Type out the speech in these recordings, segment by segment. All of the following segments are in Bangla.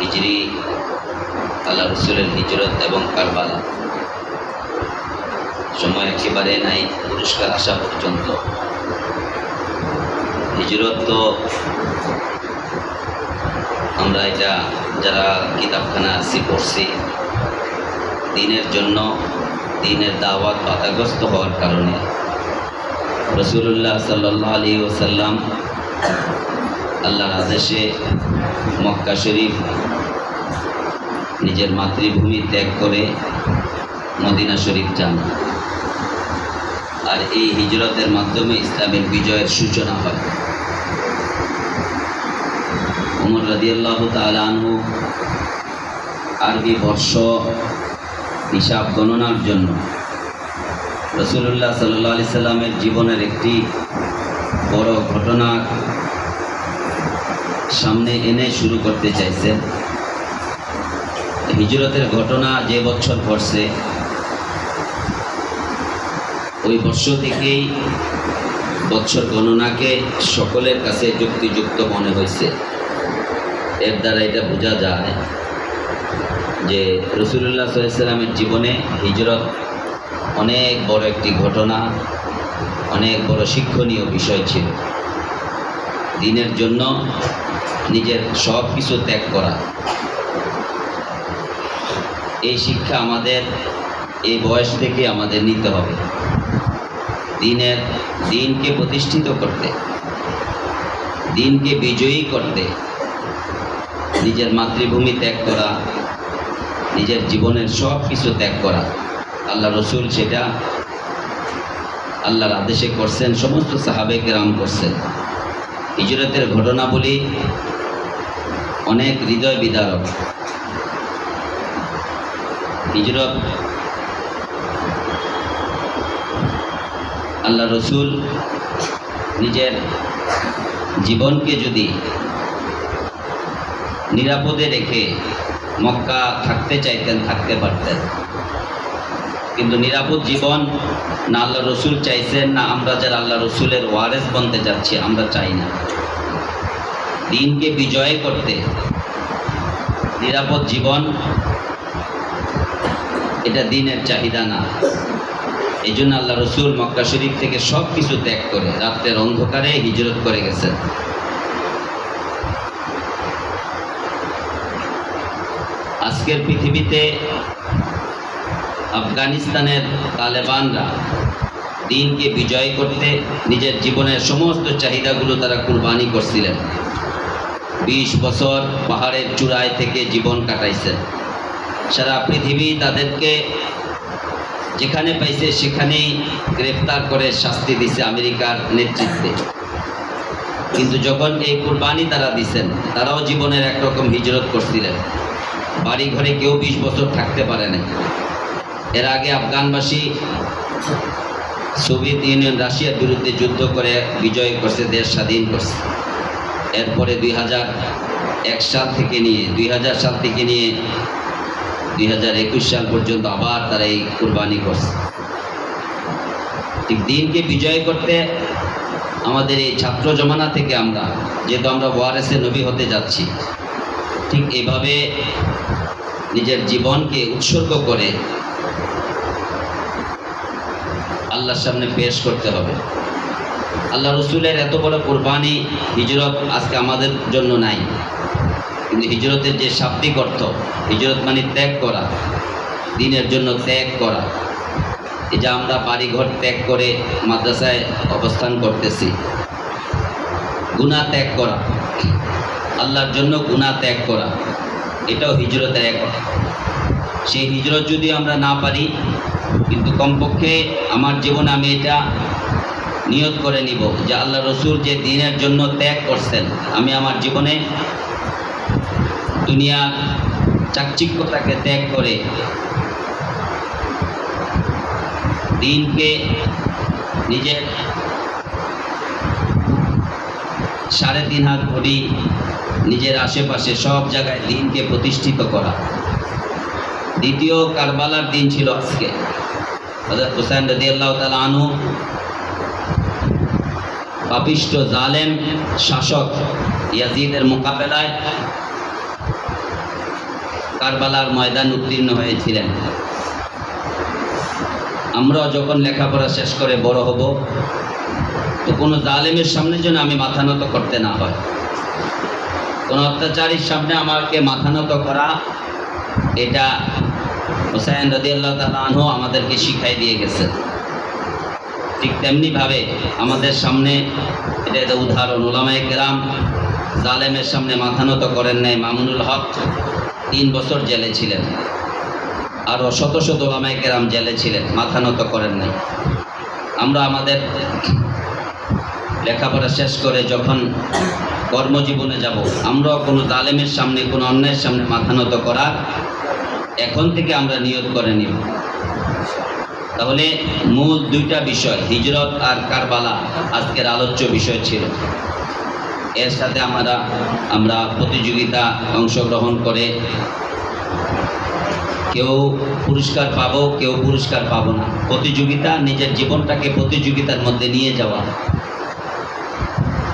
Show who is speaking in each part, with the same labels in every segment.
Speaker 1: হিজরি, আল্লাহ রসুলের হিজরত এবং কারবালা। সময় একেবারে নাই, পুরস্কার আসা পর্যন্ত। হিজরত তো আমরা এটা যারা কিতাবখানা আসি পড়ছি, দিনের জন্য দিনের দাওয়াত বাধাগ্রস্ত হওয়ার কারণে রসুল্লাহ সাল্লাহ আলী ওসাল্লাম আল্লাহর আদেশে মক্কা শরীফ নিজের মাতৃভূমি ত্যাগ করে মদিনা শরীফ যান। আর এই হিজরতের মাধ্যমে ইসলামের বিজয়ের সূচনা হয়। উমর রাদিয়াল্লাহ তালু আরবি বর্ষ হিসাব গণনার জন্য রসুল্লাহ সাল্লাহ আলি সাল্লামের জীবনের একটি বড় ঘটনা সামনে এনে শুরু করতে চাইছেন হিজরতের ঘটনা যে বছর ঘটছে ওই বর্ষ থেকেই বছর গণনাকে সকলের কাছে যুক্তিযুক্ত মনে হয়েছে। এর দ্বারা এটা বোঝা যায় যে রসুল্লাহ সাল্লামের জীবনে হিজরত অনেক বড় একটি ঘটনা, অনেক বড় শিক্ষণীয় বিষয় ছিল। দিনের জন্য নিজের সব কিছু ত্যাগ করা। এই শিক্ষা আমাদের এই বয়স থেকে আমাদের নিতে হবে। দিনের দিনকে প্রতিষ্ঠিত করতে, দিনকে বিজয়ী করতে, নিজের মাতৃভূমি ত্যাগ করা, নিজের জীবনের সব কিছু ত্যাগ করা। আল্লাহ রসুল সেটা আল্লাহর আদেশে করছেন, সমস্ত সাহাবে কেরাম করছেন। হিজরতের ঘটনাবলী অনেক হৃদয় বিদারক। হিজরত আল্লাহ রসুল নিজের জীবনকে যদি নিরাপদে রেখে মক্কা থাকতে চাইতেন, থাকতে পারতেন। কিন্তু নিরাপদ জীবন না আল্লাহ রসুল চাইছেন, না আমরা যারা আল্লাহ রসুলের ওয়ারেস বনতে যাচ্ছি, আমরা চাই না। দিনকে বিজয় করতে। নিরাপদ জীবন, এটা দিনের চাহিদা না। এই জন্য আল্লাহ রসুল মক্কা শরীফ থেকে সব কিছু ত্যাগ করে, রাত্রের অন্ধকারে হিজরত করে গেছেন। আজকের পৃথিবীতে আফগানিস্তানের তালেবানরা দিনকে বিজয় করতে নিজের জীবনের সমস্ত চাহিদাগুলো তারা কুরবানি করছিলেন। বিশ বছর পাহাড়ের চূড়ায় থেকে জীবন কাটাইছেন সারা পৃথিবী তাদেরকে যেখানে পাইছে সেখানেই গ্রেফতার করে শাস্তি দিছে আমেরিকার নেতৃত্বে। কিন্তু যখন এই কুরবানি তারা দিছেন, তারাও জীবনের একরকম হিজরত করছিলেন। বাড়ি ঘরে কেউ বিশ বছর থাকতে পারে না এর আগে আফগানবাসী সোভিয়েত ইউনিয়ন রাশিয়ার বিরুদ্ধে যুদ্ধ করে বিজয় করছে, দেশ স্বাধীন করছে। এরপরে দুই হাজার এক সাল থেকে নিয়ে, দুই হাজার সাল থেকে নিয়ে দুই হাজার একুশ সাল পর্যন্ত আবার তারা এই কুরবানি করছে। ঠিক দিনকে বিজয় করতে আমাদের এই ছাত্র জমানা থেকে আমরা, যেহেতু আমরা ওয়ারেসে নবী হতে যাচ্ছি, ঠিক এভাবে নিজের জীবনকে উৎসর্গ করে আল্লাহর সামনে পেশ করতে হবে। আল্লাহ রসুলের এত বড় কোরবানি হিজরত আজকে আমাদের জন্য নাই। কিন্তু হিজরতের যে শাব্দিক অর্থ, হিজরত মানে ত্যাগ করা, দিনের জন্য ত্যাগ করা যে আমরা বাড়িঘর ত্যাগ করে মাদ্রাসায় অবস্থান করতেছি গুণা ত্যাগ করা, আল্লাহর জন্য গুণা ত্যাগ করা, এটাও হিজরতের এক সেই হিজরত যদি আমরা না পারি, কিন্তু কমপক্ষে আমার জীবনে আমি এটা নিয়ত করে নিব, যে আল্লাহ রসুল যে দিনের জন্য ত্যাগ করছেন। আমি আমার জীবনে দুনিয়ার চাকচিক্যতাকে ত্যাগ করে দিনকে নিজের সাড়ে তিন হাত ঘড়ি নিজের আশেপাশে সব জায়গায় দিনকে প্রতিষ্ঠিত করা। দ্বিতীয় কারবালার দিন ছিল আজকে। হজরত হুসাইন রদি আল্লাহ তালা আনু পাপিষ্ট জালেম শাসক ইয়াজিদের মোকাবেলায় কারবালার ময়দান উত্তীর্ণ হয়েছিলেন। আমরা যখন লেখাপড়া শেষ করে বড় হব, তো কোনো জালেমের সামনে যেন আমি মাথা নত করতে না হয়। কোনো অত্যাচারীর সামনে আমাকে মাথা নত করা, এটা হুসাইন রদি আল্লাহ তালু আমাদেরকে শিখাই দিয়ে গেছে ঠিক তেমনিভাবে আমাদের সামনে, এটা একটা উদাহরণ, ওলামায় গ্রাম জালেমের সামনে মাথা নত করেন নাই, মামুনুল হক তিন বছর জেলে ছিলেন আরও শত শত ওলামায় গ্রাম জেলে ছিলেন, মাথা নত করেন নাই। আমরা আমাদের লেখাপড়া শেষ করে যখন কর্মজীবনে যাব, আমরাও কোনো জালেমের সামনে, কোনো অন্যায়ের সামনে মাথা নত করার এখন থেকে আমরা নিয়োগ করে নিব। তাহলে মূল দুইটা বিষয়, হিজরত আর কারবালা, আজকের আলোচ্য বিষয় ছিল। এর সাথে আমরা আমরা প্রতিযোগিতা অংশগ্রহণ করে কেউ পুরস্কার পাবো, কেউ পুরস্কার পাবো না। প্রতিযোগিতা, নিজের জীবনটাকে প্রতিযোগিতার মধ্যে নিয়ে যাওয়া।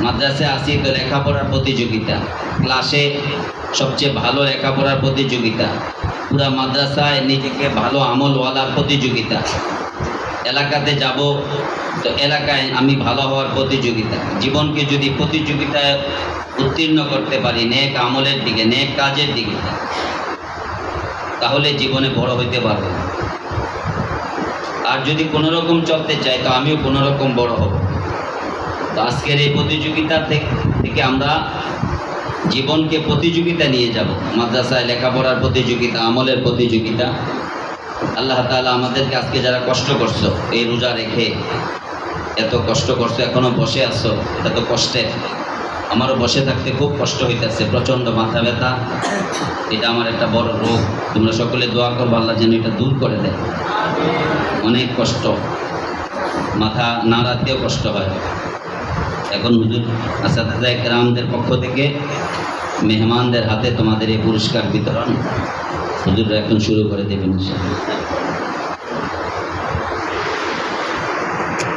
Speaker 1: মাদ্রাসে আসি তো লেখাপড়ার প্রতিযোগিতা। ক্লাসে সবচেয়ে ভালো লেখাপড়ার প্রতিযোগিতা। পুরা মাদ্রাসায় নিজেকে ভালো আমলওয়ালার প্রতিযোগিতা। এলাকাতে যাব তো এলাকায় আমি ভালো হওয়ার প্রতিযোগিতা। জীবনকে যদি প্রতিযোগিতায় উত্তীর্ণ করতে পারি, নেক আমলের দিকে, নেক কাজের দিকে, তাহলে জীবনে বড় হইতে পারব। আর যদি কোনো রকম চলতে চাই, তো আমিও কোনো রকম বড় হব। তো আজকের এই প্রতিযোগিতা থেকে আমরা জীবনকে প্রতিযোগিতা নিয়ে যাব। মাদ্রাসায় লেখাপড়ার প্রতিযোগিতা, আমলের প্রতিযোগিতা। আল্লাহ তাআলা আমাদেরকে আজকে যারা কষ্ট করছ, এই রোজা রেখে এত কষ্ট করছ এখনও বসে আছো, এত কষ্টে। আমারও বসে থাকতে খুব কষ্ট হইতেছে, প্রচণ্ড মাথা ব্যথা। এটা আমার একটা বড় রোগ। তোমরা সকলে দোয়া করব আল্লাহ যেন এটা দূর করে দেয়। অনেক কষ্ট। মাথা না নাড়াতেও কষ্ট হয়। এখন হুজুর আসাদা একরামদের পক্ষ থেকে মেহমানদের হাতে তোমাদের এই পুরস্কার বিতরণ হুজুররা এখন শুরু করে দেবেন।